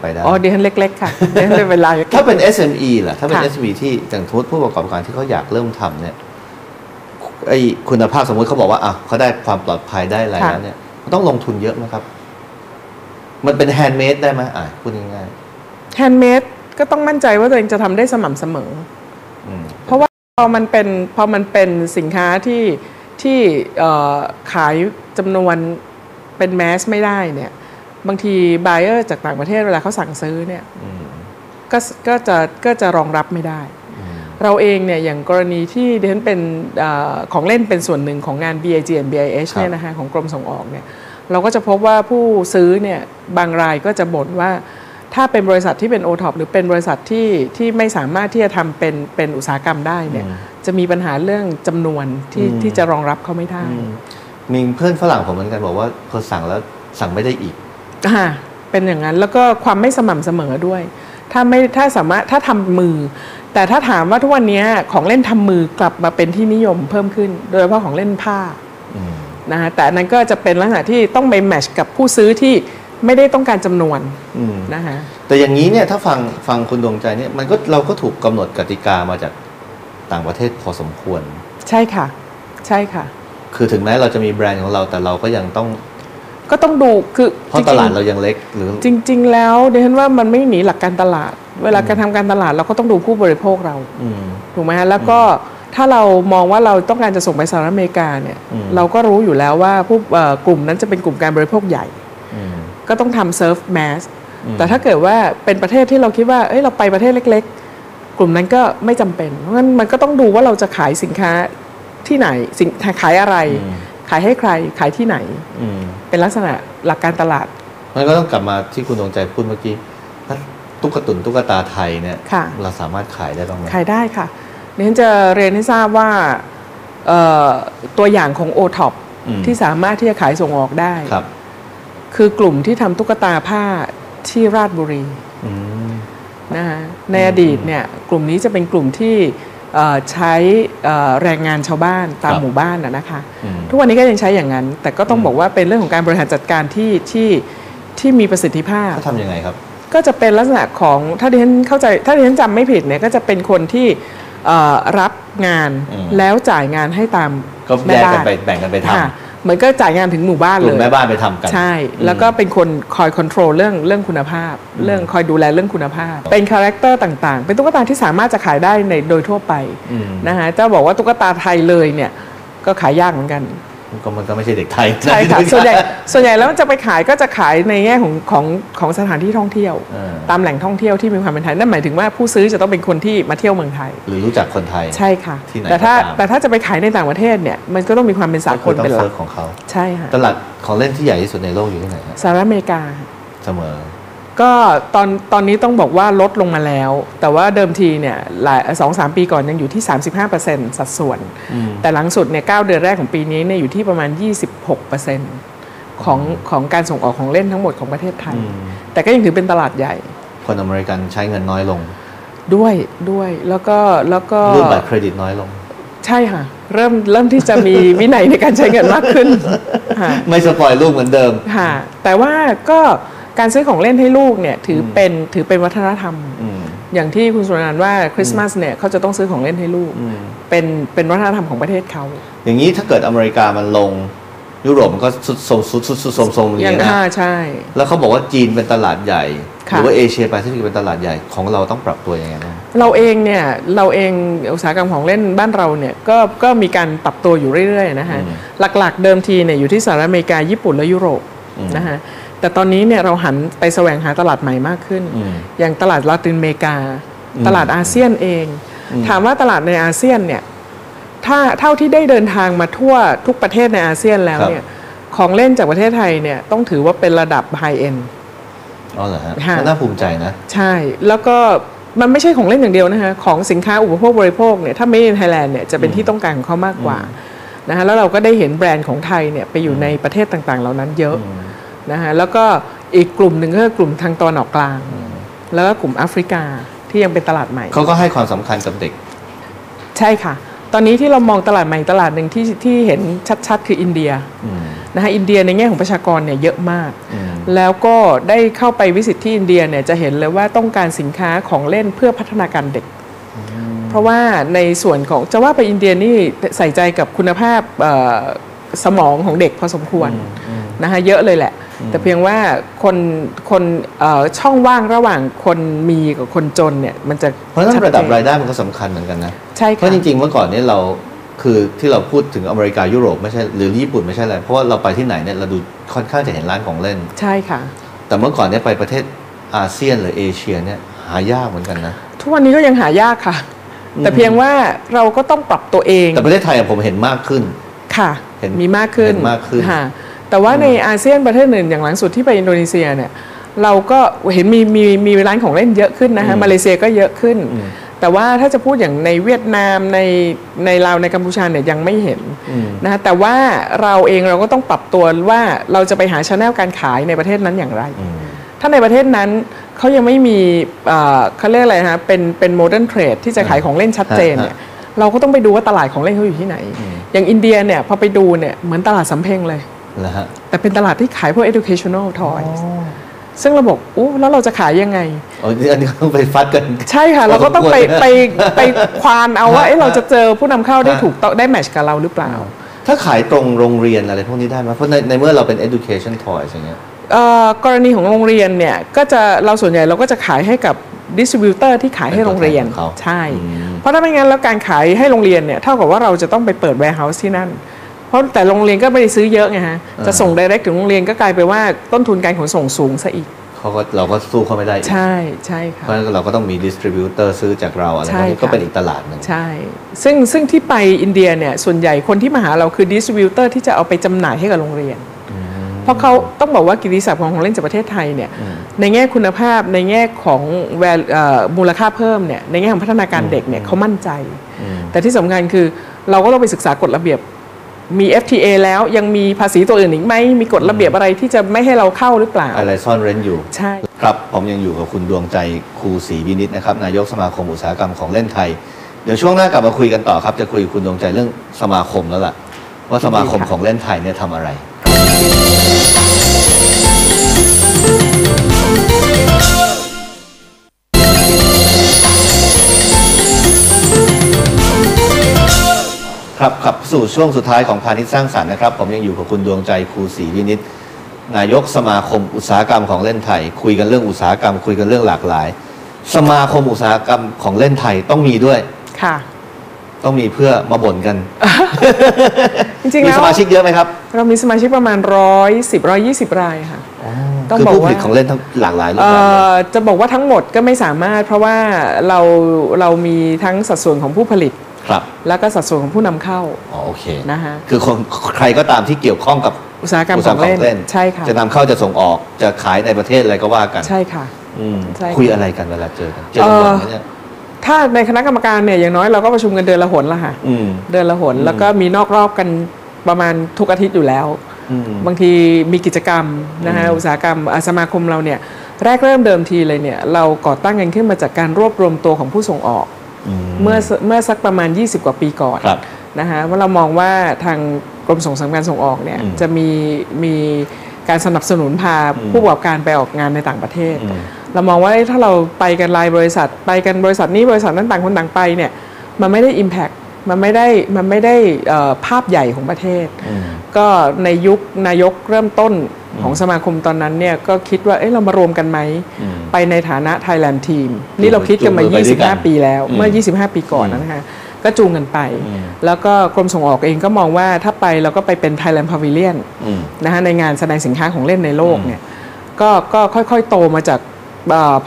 ไปได้อ๋อเดี๋ยวฉันเล็ก ๆ ค่ะเดี๋ยวฉันเป็นเวลาถ้าเป็น SME ล่ะถ้าเป็นค่ะ SME ที่อย่างทุกผู้ประกอบการที่เขาอยากเริ่มทำเนี่ยไอคุณภาพสมมติเขาบอกว่าอะเขาได้ความปลอดภัยได้อะไรแล้วเนี่ยมันต้องลงทุนเยอะไหมครับ มันเป็นแฮนด์เมดได้ไหมอะพูดง่ายแฮนด์เมดก็ต้องมั่นใจว่าตัวเองจะทำได้สม่ำเสมอๆอืมเพราะว่าพอมันเป็นพอมันเป็นสินค้าที่ที่เอ่อขายจำนวนเป็นแมสไม่ได้เนี่ย บางทีบ u เออร์จากต่างประเทศเวลาเขาสั่งซื้อเนี่ยอืมก็ก็จะก็จะรองรับไม่ได้อืมเราเองเนี่ยอย่างกรณีที่ดิฉันเป็นเออของเล่นเป็นส่วนหนึ่งของงาน BIG and BIH เนี่ยนะคะของกรมส่งออกเนี่ยเราก็จะพบว่าผู้ซื้อเนี่ยบางรายก็จะบ่นว่าถ้าเป็นบริษัทที่เป็น o t o p หรือเป็นบริษัทที่ที่ไม่สามารถที่จะทำเป็นเป็นอุตสาหกรรมได้เนี่ยจะมีปัญหาเรื่องจำนวนที่ที่จะรองรับเขาไม่ได้อืมมีเพื่อนฝรั่งผมเหมือนกันบอกว่าพอสั่งแล้วสั่งไม่ได้อีก อ่าเป็นอย่างนั้นแล้วก็ความไม่สม่ำเสมอด้วย ถ้าไม่ถ้าสามารถถ้าทำมือ แต่ถ้าถามว่าทุกวันนี้ของเล่นทำมือกลับมาเป็นที่นิยมเพิ่มขึ้น โดยเฉพาะของเล่นผ้าอืมนะฮะแต่อันนั้นก็จะเป็นลักษณะที่ต้องไปแมทชกับผู้ซื้อที่ไม่ได้ต้องการจำนวนอืมนะฮะแต่อย่างนี้เนี่ยถ้าฟังฟังคุณดวงใจเนี่ยมันก็เราก็ถูกกำหนดกติกามาจากต่างประเทศพอสมควร ใช่ค่ะ ใช่ค่ะ คือถึงแม้เราจะมีแบรนด์ของเราแต่เราก็ยังต้อง ก็ต้องดูคือเพราะตลาดเรายังเล็กหรือจริง ๆ แล้วเดนว่ามันไม่หนีหลักการตลาด เวลาการทำการตลาดเราก็ต้องดูผู้บริโภคเราอืมถูกไหมฮะแล้วก็ถ้าเรามองว่าเราต้องการจะส่งไปสหรัฐอเมริกาเนี่ยอืมเราก็รู้อยู่แล้วว่าผู้เอ่อกลุ่มนั้นจะเป็นกลุ่มการบริโภคใหญ่อืมก็ต้องทำเซิร์ฟแมสอืมแต่ถ้าเกิดว่าเป็นประเทศที่เราคิดว่าเอ้ยเราไปประเทศเล็ก ๆ กลุ่มนั้นก็ไม่จำเป็นเพราะงั้นมันก็ต้องดูว่าเราจะขายสินค้าที่ไหนสินขายอะไรอืม ขายให้ใครขายที่ไหน อืมเป็นลักษณะหลักการตลาดมันก็ต้องกลับมาที่คุณดวงใจพูดเมื่อกี้ถ้าตุ๊กตุนตุ๊กตาไทยเนี่ยค่ะ เราสามารถขายได้บ้างไหม ขายได้ค่ะดิฉันจะเรียนให้ทราบว่าเอ่อตัวอย่างของ o t o p อืม ที่สามารถที่จะขายส่งออกได้ ครับ คือกลุ่มที่ทำตุ๊กตาผ้าที่ราชบุรีอืม นะคะในอดีตเนี่ยกลุ่มนี้จะเป็นกลุ่มที่เอ่อ ใช้เอ่อแรงงานชาวบ้านตามครับหมู่บ้านนะนะคะอืมทุกวันนี้ก็ยังใช้อย่างนั้น แต่ก็ต้องบอกว่าเป็นเรื่องของการบริหารจัดการที่ที่ที่มีประสิทธิภาพเขาทำยังไงครับ ก็จะเป็นลักษณะของถ้าดิฉันเข้าใจถ้าดิฉันจำไม่ผิดเนี่ยก็จะเป็นคนที่เอ่อรับงานอืมแล้วจ่ายงานให้ตามก็แม่แยกบ้ากันนไปแบ่งกันไปทค่ะ เหมือนก็จ่ายงานถึงหมู่บ้านำกเลลุ่มย แม่บ้านไปทำกัน ใช่อืมแล้วก็เป็นคนคอยคอนโทรลเรื่องเรื่องคุณภาพ เรื่องคอยดูแลเรื่องคุณภาพ เป็นคาแรคเตอร์ต่างๆ เป็นตุ๊กตาที่สามารถจะขายได้ในโดยทั่วไปอืม นะคะเจ้าบอกว่าตุ๊กตาไทยเลยเนี่ยก็ขายยากเหมือนกัน ก็มันก็ไม่ใช่เด็กไทยใช่ค่ะส่วนใหญ่ส่วนใหญ่แล้วจะไปขายก็จะขายในแง่ของของของสถานที่ท่องเที่ยวเออตามแหล่งท่องเที่ยวที่มีความเป็นไทยนั่นหมายถึงว่าผู้ซื้อจะต้องเป็นคนที่มาเที่ยวเมืองไทย หรือรู้จักคนไทยใช่ค่ะที่ไหนแต่ถ้าก็ตามแต่ถ้าจะไปขายในต่างประเทศเนี่ยมันก็ต้องมีความเป็นสากก็ลคือต้อเป็นงหลัเซิกร์ฟของเขาใช่ค่ะตลาดของเล่นที่ใหญ่ที่สุดในโลกอยู่ที่ไหนฮะสหรัฐอเมริกาเสมอ ก็ตอนตอนนี้ต้องบอกว่าลดลงมาแล้ว แต่ว่าเดิมทีเนี่ยหลายสองสามปีก่อนยังอยู่ที่ 35%สัดส่วนอืมแต่หลังสุดเนี่ยเเดือนแรกของปีนี้เนี่ยอยู่ที่ประมาณ 26%ของของการส่งออกของเล่นทั้งหมดของประเทศไทยอืมแต่ก็ยังถือเป็นตลาดใหญ่ คนอเมริกันใช้เงินน้อยลง ด้วยด้วยแล้วก็แล้วก็รูดบัตรเครดิตน้อยลง ใช่ค่ะ เริ่มเริ่มที่จะมีวินัยในการใช้เงินมากขึ้นค่ะไม่สปอยลูกเหมือนเดิมค่ะแต่ว่าก็ การซื้อของเล่นให้ลูกเนี่ยถือเป็นถือเป็นวัฒนธรรมอืมอย่างที่คุณสุรนันท์ว่าคริสต์มาสเนี่ยเขาจะต้องซื้อของเล่นให้ลูกอืมเป็นเป็นวัฒนธรรมของประเทศเขา อย่างนี้ถ้าเกิดอเมริกามันลงยุโรปมันก็สุดโทรมสุดสุดสุดโทรมโทรมอย่างอย่างนี้นะอ่าใช่ แล้วเขาบอกว่าจีนเป็นตลาดใหญ่หค่ะรือว่าเอเชียแปซิฟิกเป็นตลาดใหญ่ของเราต้องปรับตัวยังไงบ้างเราเองเนี่ยเราเองอุตสาหกรรมของเล่นบ้านเราเนี่ยก็ก็มีการปรับตัวอยู่เรื่อยๆนะคะอืมหลักๆเดิมทีเนี่ยอยู่ที่สหรัฐอเมริกาญี่ปุ่นและยุโรปอืมนะคะ แต่ตอนนี้เนี่ยเราหันไปแสวงหาตลาดใหม่มากขึ้นอืมอย่างตลาดลาตินอเมริกาอืมตลาดอาเซียนเองอืมถามว่าตลาดในอาเซียนเนี่ยถ้าเท่าที่ได้เดินทางมาทั่วทุกประเทศในอาเซียนแล้วเนี่ยของเล่นจากประเทศไทยเนี่ยต้องถือว่าเป็นระดับไฮเอ็นอ๋อเหรอฮะค่ะก็น่าภูมิใจนะ ใช่แล้วก็มันไม่ใช่ของเล่นอย่างเดียวนะคะของสินค้าอุปโภคบริโภคเนี่ยถ้าไม่ในไทยแลนด์เนี่ยจะเป็นที่ต้องการของเขามากกว่านะคะแล้วเราก็ได้เห็นแบรนด์ของไทยเนี่ยไปอยู่ในประเทศต่างๆ เหล่านั้นเยอะ นะคะแล้วก็อีกกลุ่มหนึ่งก็คือกลุ่มทางตอนออกกลาง แล้วก็กลุ่มแอฟริกาที่ยังเป็นตลาดใหม่เขาก็ให้ความสำคัญกับเด็ก ใช่ค่ะ ตอนนี้ที่เรามองตลาดใหม่ตลาดหนึ่งที่ที่เห็นชัดๆ คืออินเดียอืมนะคะอินเดียในแง่ของประชากรเนี่ยเยอะมากอืมแล้วก็ได้เข้าไปวิสิตที่อินเดียเนี่ยจะเห็นเลยว่าต้องการสินค้าของเล่นเพื่อพัฒนาการเด็ก เพราะว่าในส่วนของจะว่าไปอินเดียนี่ใส่ใจกับคุณภาพเอ่อสมองของเด็กพอสมควร นะคะเยอะเลยแหละ แต่เพียงว่าคนคนเอ่อช่องว่างระหว่างคนมีกับคนจนเนี่ยมันจะเพราะฉะนั้นชัจระดับเจนรายได้มันก็สำคัญเหมือนกันนะใช่เพค่ะราะจริงๆเมื่อก่อนเนี้เราคือที่เราพูดถึงอเมริกายุโรปไม่ใช่หรือญี่ปุ่นไม่ใช่อะไรเพราะว่าเราไปที่ไหนเนี่ยเราดูค่อนข้างจะเห็นร้านของเล่น ใช่ค่ะ แต่เมื่อก่อนเนี่ยไปประเทศอาเซียนหรือเอเชียเนี่ยหายากเหมือนกันนะทุกวันนี้ก็ยังหายากค่ะ แต่เพียงว่าเราก็ต้องปรับตัวเอง แต่ประเทศไทยอะผมเห็นมากขึ้นค่ะ เห็นมีมากขึ้นเห็นมากขึ้นค่ะ แต่ว่าในอาเซียนประเทศอื่นอย่างหลังสุดที่ไปอินโดนีเซียเนี่ยเราก็เห็นมีมีมีร้านของเล่นเยอะขึ้นนะคะมาเลเซียก็เยอะขึ้น แต่ว่าถ้าจะพูดอย่างในเวียดนามในในลาวในกัมพูชาเนี่ยยังไม่เห็นนะคะแต่ว่าเราเองเราก็ต้องปรับตัวว่าเราจะไปหาชแนลการขายในประเทศนั้นอย่างไร ถ้าในประเทศนั้นเขายังไม่มีเอ่อเขาเรียกอะไรฮะเป็นเป็นโมเดิร์นเทรดที่จะขายของเล่นชัดเจนเนี่ยเราก็ต้องไปดูว่าตลาดของเล่นเขาอยู่ที่ไหน อย่างอินเดียเนี่ยพอไปดูเนี่ยเหมือนตลาดสำเพ็งเลย นะฮะแต่เป็นตลาดที่ขายพวก educational toys ซึ่งเราบอกอู้แล้วเราจะขายยังไงอ๋ออันนี้ก็ต้องไปฟัดกัน ใช่ค่ะ เราก็ต้องไปพอสมควรไปไปควานเอาว่าฮะเอ๊ะเราจะเจอผู้นำเข้าได้ฮะถูกต้องได้แมทช์กับเราหรือเปล่า ถ้าขายตรงโรงเรียนอะไรพวกนี้ได้ไหมเพราะในในเมื่อเราเป็น education toys อย่างเงี้ยเอ่อกรณีของโรงเรียนเนี่ยก็จะเราส่วนใหญ่เราก็จะขายให้กับดิสติบิวเตอร์ที่ขายให้โรงเรียนเป็นตัวแทนของเขาใช่อืมเพราะถ้าไม่งั้นแล้วการขายให้โรงเรียนเนี่ยเท่ากับว่าเราจะต้องไปเปิด warehouse ที่นั่น เพราะแต่โรงเรียนก็ไม่ได้ซื้อเยอะไงฮะ จะส่ง direct ถึงโรงเรียนก็กลายไปนว่าต้นทุนการขนส่งสูงซะอีกเขาก็เราก็สู้เขาไม่ได้อีกใช่ใช่เพค่ะราะฉะนั้นเราก็ต้องมี distributor ซื้อจากเราอะไรพวกนี้ใช่ค่ะก็เป็นอีกตลาดหนึ่งใช่ ซึ่งซึ่งที่ไปอินเดียเนี่ยส่วนใหญ่คนที่มาหาเราคือดิสติบิวเตอร์ที่จะเอาไปจำหน่ายให้กับโรงเรียน เพราะเขาต้องบอกว่ากิตติศัพท์ของของเล่นจากประเทศไทยเนี่ยในแง่คุณภาพในแง่ของ val- เอ่อมูลค่าเพิ่มเนี่ยในแง่ของพัฒนาการเด็กเนี่ยเขามั่นใจ แต่ที่สำคัญคือเราก็ต้องไปศึกษากฎระเบียบ มี FTA แล้วยังมีภาษีตัวอื่นอีกไหมมีกฎระเบียบอะไรที่จะไม่ให้เราเข้าหรือเปล่า อะไรซ่อนเร้นอยู่ ใช่ ครับ ผมยังอยู่กับคุณดวงใจครูศรีวินิตนะครับ นายกสมาคมอุตสาหกรรมของเล่นไทย เดี๋ยวช่วงหน้ากลับมาคุยกันต่อครับ จะคุยกับคุณดวงใจเรื่องสมาคมแล้วล่ะ ว่าสมาคมดีค่ะของเล่นไทยเนี่ยทำอะไร ครับขับสู่ช่วงสุดท้ายของพาณิชย์สร้างสรรค์นะครับ ผมยังอยู่กับคุณดวงใจครูศรีวินิตนายกสมาคมอุตสาหกรรมของเล่นไทย คุยกันเรื่องอุตสาหกรรม คุยกันเรื่องหลากหลาย สมาคมอุตสาหกรรมของเล่นไทยต้องมีด้วยค่ะ ต้องมีเพื่อมาบ่นกัน จริงๆมีแล้วสมาชิกเยอะไหมครับเรามีสมาชิกประมาณร้อยสิบร้อยยี่สิบรายค่ะ ต้องคือบอกผู้ผว่าลิตของเล่นทั้งหลากหลายรูปเอ่แบบเลยอจะบอกว่าทั้งหมดก็ไม่สามารถ เพราะว่าเราเรามีทั้งสัดส่วนของผู้ผลิต ครับแล้วก็สัดส่วนของผู้นำเข้าอ๋อโอเคนะคะคือคนใครก็ตามที่เกี่ยวข้องกับอุตสาหกรรมอุตขสาหองกรรมเล่นเล่นใช่ค่ะจะนำเข้าจะส่งออกจะขายในประเทศอะไรก็ว่ากันใช่ค่ะอืมใช่ค่ะคุยอะไรกันเวลาเจอกันเจอกันบ่อยไหมเนี่ยถ้าในคณะกรรมการเนี่ยอย่างน้อยเราก็ประชุมกันเดือนละหนละค่ะอืมเดือนละหนแล้วก็มีนอกรอบกันประมาณทุกอาทิตย์อยู่แล้วอืมบางทีมีกิจกรรมนะฮะอืมอุตสาหกรรมอะสมาคมเราเนี่ยแรกเริ่มเดิมทีเลยเนี่ยเราก่อตั้งกันขึ้นมาจากการรวบรวมตัวของผู้ส่งออกอืม เมื่อสเมื่อสักประมาณ 20 กว่าปีก่อนครับนะคะว่าเรามองว่าทางกรมส่งเสริมการส่งออกเนี่ยอืมจะมีมีการสนับสนุนพาอืมผู้ประกอบการไปออกงานในต่างประเทศอืมเรามองว่าเอ้ยถ้าเราไปกันรายบริษัท ไปกันบริษัทนี้บริษัทนั้นต่างคนต่างไปเนี่ยมันไม่ได้ Impact มันไม่ได้มันไม่ได้เอ่อภาพใหญ่ของประเทศอืมก็ในยุคนายกเริ่มต้นของสมาคมตอนนั้นเนี่ยก็คิดว่าเอ้ยเรามารวมกันไหมอืมไปในฐานะ Thailand Team นี่เราคิดกันมาจูงมือไปด้วยกัน25 ปีแล้วอืมเมื่อ 25 ปีก่อนนะฮะก็จูงกันไปอืมแล้วก็กรมส่งออกเองก็มองว่าถ้าไปเราก็ไปเป็น Thailand Pavilion อืมนะฮะในงานแสดงสินค้าของเล่นในโลกเนี่ยก็ก็ค่อยๆ โตมาจาก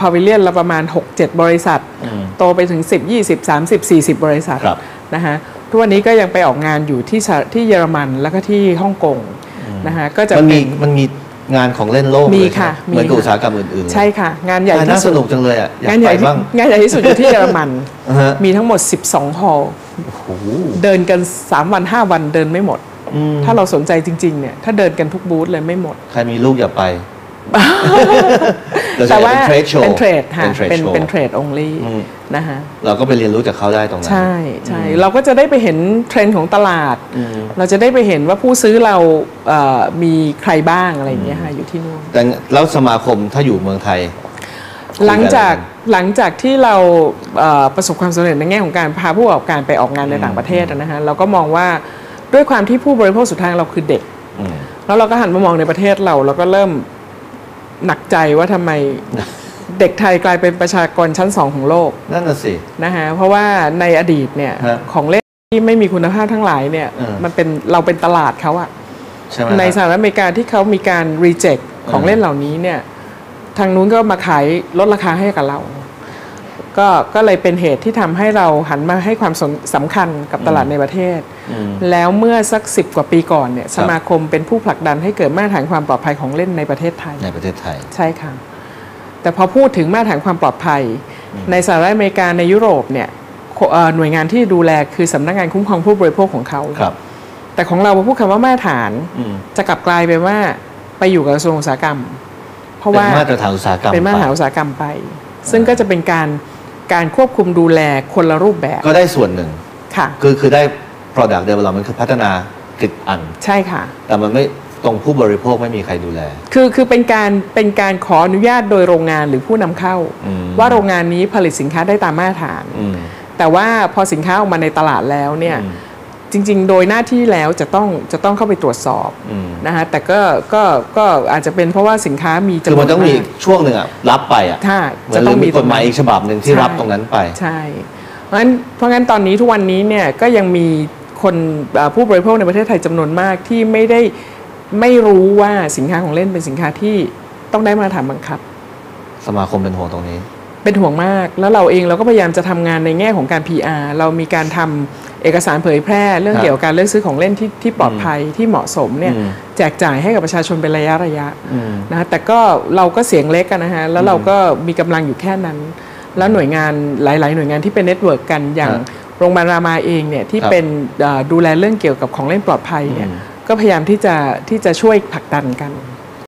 พาวิเลียนละประมาณ 6-7 บริษัทอืมโตไปถึง 10 20 30 40 บริษัทครับนะฮะทุกวันนี้ก็ยังไปออกงานอยู่ที่สหที่เยอรมันแล้วก็ที่ฮ่องกงนะฮะก็จะมันเป็มีนมันมีงานของเล่นโลกมีเลยใช่ไหค่ะมีเหมือนกับค่ะอุตสาหกรรมอื่นๆเลยใช่ค่ะ งานใหญ่อ่าที่น่าสสุดนุกจังเลยอะอยากงานใหไปญ่ที่บ้างงานใหญ่ที่สุดอยู่ที่เยอรมันอ่าฮะมีทั้งหมด 12 ฮอลล์โอ้โหเดินกัน 3 วัน 5 วันเดินไม่หมดอืมถ้าเราสนใจจริงๆเนี่ยถ้าเดินกันทุกบูธเลยไม่หมด ใครมีลูกอย่าไป แต่ว่าเป็นเทรดโชว์เป็นเทรดค่ะเป็นเทรดเป็นโชว์เป็นเทรด only อืมนะฮะเราก็ไปเรียนรู้จากเขาได้ตรงนั้น ใช่ใช่อืมเราก็จะได้ไปเห็นเทรนด์ของตลาดอืมเราจะได้ไปเห็นว่าผู้ซื้อเราเอ่อมีใครบ้างอะไรอย่างเงี้ยค่ะอยู่ที่นู่นแต่แล้วสมาคมถ้าอยู่เมืองไทย หลังจากหลังจากที่เราเอ่อประสบความสำเร็จในแง่ของการพาผู้ประกอบการไปออกงานในต่างประเทศอะนะฮะเราก็มองว่าด้วยความที่ผู้บริโภคสุดท้ายเราคือเด็กอืมแล้วเราก็หันมามองในประเทศเราเราก็เริ่ม หนักใจว่าทำไมเด็กไทยกลายเป็นประชากรชั้นสองของโลกนั่นน่ะสินะฮะเพราะว่าในอดีตเนี่ยฮะ ของเล่นที่ไม่มีคุณภาพทั้งหลายเนี่ยเออ มันเป็นเราเป็นตลาดเขาอะใช่ไหมในสหรัฐอเมริกาที่เขามีการรีเจ็คของเล่นเหล่านี้เนี่ยทางนู้นก็มาขายลดราคาให้กับเรา ก็ก็เลยเป็นเหตุที่ทำให้เราหันมาให้ความสนสำคัญกับตลาดในประเทศอืม แล้วเมื่อสักสิบกว่าปีก่อนเนี่ยครับสมาคมเป็นผู้ผลักดันให้เกิดมาตรฐานความปลอดภัยของเล่นในประเทศไทย ในประเทศไทย ใช่ค่ะ แต่พอพูดถึงมาตรฐานความปลอดภัย ในสหรัฐอเมริกาในยุโรปเนี่ยโคเอ่อหน่วยงานที่ดูแลคือสำนักงานคุ้มครองผู้บริโภคของเขาครับ แต่ของเราพอพูดคำว่ามาตรฐานอืมจะกลับกลายเป็นว่าไปอยู่กับกระทรวงอุตสาหกรรม เพราะว่าเป็นมาตรฐานอุตสาหกรรมเป็นมาตรฐานไปอุตสาหกรรมไป ซึ่งก็จะเป็นการการควบคุมดูแลคนละรูปแบบ ก็ได้ส่วนหนึ่งค่ะคือคือได้ product development คือพัฒนาผลิตอัน ใช่ค่ะ แต่มันไม่ตรงผู้บริโภคไม่มีใครดูแล คือคือเป็นการเป็นการขออนุญาตโดยโรงงานหรือผู้นำเข้าอืมว่าโรงงานนี้ผลิตสินค้าได้ตามมาตรฐานอืมแต่ว่าพอสินค้าออกมาในตลาดแล้วเนี่ยอืมจริง ๆ โดยหน้าที่แล้วจะต้องจะต้องเข้าไปตรวจสอบอืมนะฮะแต่ก็ก็ก็อาจจะเป็นเพราะว่าสินค้ามีจำคืนอวนมันต้องมีากช่วงหนึ่งอะรับไปอะถ้าเหมืจะอนต้องมีมีกฎหมายอีกฉบับหนึ่งที่ใช่รับตรงนั้นไป ใช่ เพราะฉะนั้นเพราะงั้นตอนนี้ทุกวันนี้เนี่ยก็ยังมี คนเอ่อผู้บริโภคในประเทศไทยจำนวนมากที่ไม่ได้ไม่รู้ว่าสินค้าของเล่นเป็นสินค้าที่ต้องได้มาตรฐานบังคับ สมาคมเป็นห่วงตรงนี้ เป็นห่วงมากแล้วเราเองเราก็พยายามจะทำงานในแง่ของการ PR เรามีการทำเอกสารเผยแพร่ เรื่องครับเกี่ยวกับการเลือกซื้อของเล่นที่ที่ปลอดภัยที่เหมาะสมเนี่ยอืมแจกจ่ายให้กับประชาชนเป็นระยะระยะอืมนะฮะแต่ก็เราก็เสียงเล็กกันนะฮะแล้วเราก็มีกำลังอยู่แค่นั้น แล้วหน่วยงานหลาย ๆ หน่วยงานที่เป็นเน็ตเวิร์กกันอย่างฮะ โรงพยาบาลรามาเองเนี่ยที่ครับเป็นเอ่อดูแลเรื่องเกี่ยวกับของเล่นปลอดภัยเนี่ยอืมก็พยายามที่จะที่จะช่วยผลักดันกัน